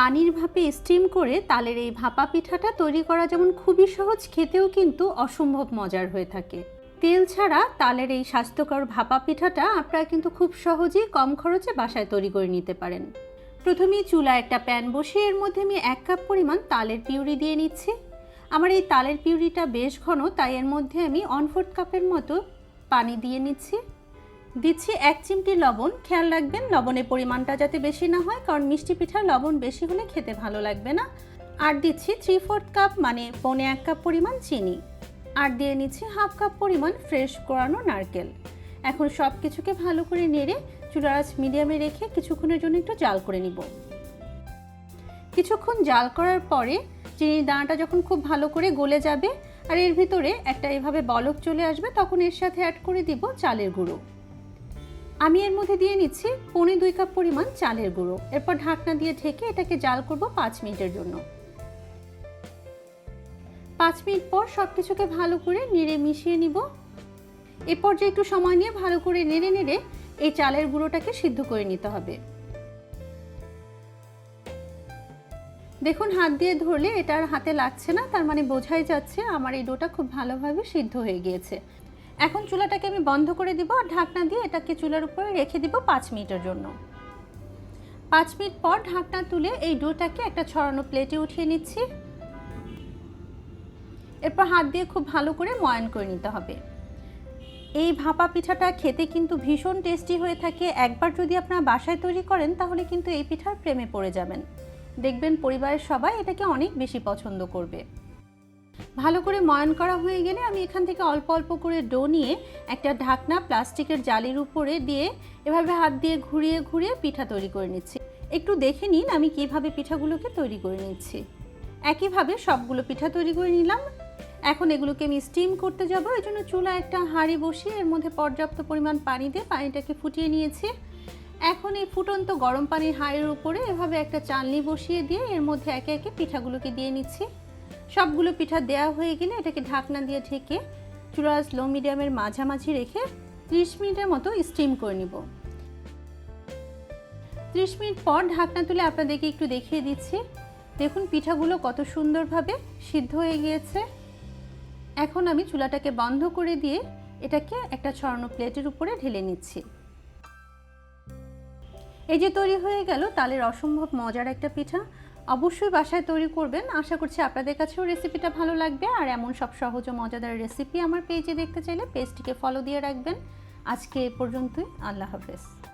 পানির ভাপে স্টিম করে তালের এই ভাপা পিঠাটা তৈরি করা যেমন খুবই সহজ, খেতেও কিন্তু অসম্ভব মজার হয়ে থাকে। তেল ছাড়া তালের এই স্বাস্থ্যকর ভাপা পিঠাটা আপনারা কিন্তু খুব সহজেই কম খরচে বাসায় তৈরি করে নিতে পারেন। প্রথমেই চুলা একটা প্যান বসিয়ে এর মধ্যে আমি এক কাপ পরিমাণ তালের পিউরি দিয়ে নিচ্ছি। আমার এই তালের পিউরিটা বেশ ঘন, তাই এর মধ্যে আমি ওয়ান ফোর্থ কাপের মতো পানি দিয়ে নিচ্ছি। দিচ্ছি এক চিমটি লবণ। খেয়াল রাখবেন, লবণের পরিমাণটা যাতে বেশি না হয়, কারণ মিষ্টি পিঠার লবণ বেশি হলে খেতে ভালো লাগবে না। আর দিচ্ছি থ্রি ফোর্থ কাপ মানে পৌনে এক কাপ পরিমাণ চিনি। আর দিয়ে নিচ্ছি হাফ কাপ পরিমাণ ফ্রেশ কোরানো নারকেল। এখন সব কিছুকে ভালো করে নেড়ে চুলার আঁচ মিডিয়ামে রেখে কিছুক্ষণের জন্য একটু জাল করে নিব। কিছুক্ষণ জাল করার পরে চিনির দানাটা যখন খুব ভালো করে গলে যাবে, আর এর ভিতরে একটা এভাবে বলক চলে আসবে, তখন এর সাথে অ্যাড করে দিব চালের গুঁড়ো। আমি এর মধ্যে দিয়ে নিচ্ছি পৌনে দুই কাপ পরিমাণ চালের গুঁড়ো। এরপর ঢাকনা দিয়ে ঢেকে এটাকে জাল করব পাঁচ মিনিটের জন্য। পাঁচ মিনিট পর সব কিছুকে ভালো করে নেড়ে মিশিয়ে নিব। এরপর যে একটু সময় নিয়ে ভালো করে নেড়ে নেড়ে এই চালের গুঁড়োটাকে সিদ্ধ করে নিতে হবে। দেখুন, হাত দিয়ে ধরলে এটা আর হাতে লাগছে না, তার মানে বোঝাই যাচ্ছে আমার এই ডোটা খুব ভালোভাবে সিদ্ধ হয়ে গিয়েছে। এখন চুলাটাকে আমি বন্ধ করে দিব আর ঢাকনা দিয়ে এটাকে চুলার উপরে রেখে দিব পাঁচ মিনিটের জন্য। পাঁচ মিনিট পর ঢাকনা তুলে এই ডোটাকে একটা ছড়ানো প্লেটে উঠিয়ে নিচ্ছি। এরপর হাত দিয়ে খুব ভালো করে ময়ান করে নিতে হবে। এই ভাপা পিঠাটা খেতে কিন্তু ভীষণ টেস্টি হয়ে থাকে। একবার যদি আপনারা বাসায় তৈরি করেন, তাহলে কিন্তু এই পিঠার প্রেমে পড়ে যাবেন। দেখবেন পরিবারের সবাই এটাকে অনেক বেশি পছন্দ করবে। ভালো করে ময়ান করা হয়ে গেলে আমি এখান থেকে অল্প অল্প করে ডো নিয়ে একটা ঢাকনা প্লাস্টিকের জালির উপরে দিয়ে এভাবে হাত দিয়ে ঘুরিয়ে ঘুরিয়ে পিঠা তৈরি করে নিচ্ছি। একটু দেখে নিন আমি কীভাবে পিঠাগুলোকে তৈরি করে নিচ্ছি। একইভাবে সবগুলো পিঠা তৈরি করে নিলাম। এখন এগুলোকে আমি স্টিম করতে যাব। এই জন্য চুলা একটা হাঁড়ি বসিয়ে এর মধ্যে পর্যাপ্ত পরিমাণ পানি দিয়ে পানিটাকে ফুটিয়ে নিয়েছি। এখন এই ফুটন্ত গরম পানির হাঁড়ির উপরে এভাবে একটা চালনি বসিয়ে দিয়ে এর মধ্যে একে একে পিঠাগুলোকে দিয়ে নিচ্ছি। সবগুলো পিঠা দেওয়া হয়ে গেলে এটাকে ঢাকনা দিয়ে ঢেকে চুলা লো মিডিয়ামের মাঝামাঝি রেখে ত্রিশ মিনিটের মতো স্টিম করে নিব। ত্রিশ মিনিট পর ঢাকনা তুলে আপনাদেরকে একটু দেখিয়ে দিচ্ছি। দেখুন পিঠাগুলো কত সুন্দরভাবে সিদ্ধ হয়ে গিয়েছে। এখন আমি চুলাটাকে বন্ধ করে দিয়ে এটাকে একটা ছড়ানো প্লেটের উপরে ঢেলে নিচ্ছি। এই যে তৈরি হয়ে গেল তালের অসম্ভব মজার একটা পিঠা। অবশ্যই বাসায় তৈরি করবেন। আশা করছি আপনাদের কাছেও রেসিপিটা ভালো লাগবে। আর এমন সব সহজ ও মজাদার রেসিপি আমার পেজে দেখতে চাইলে পেজটিকে ফলো দিয়ে রাখবেন। আজকে এ পর্যন্তই। আল্লাহ হাফেজ।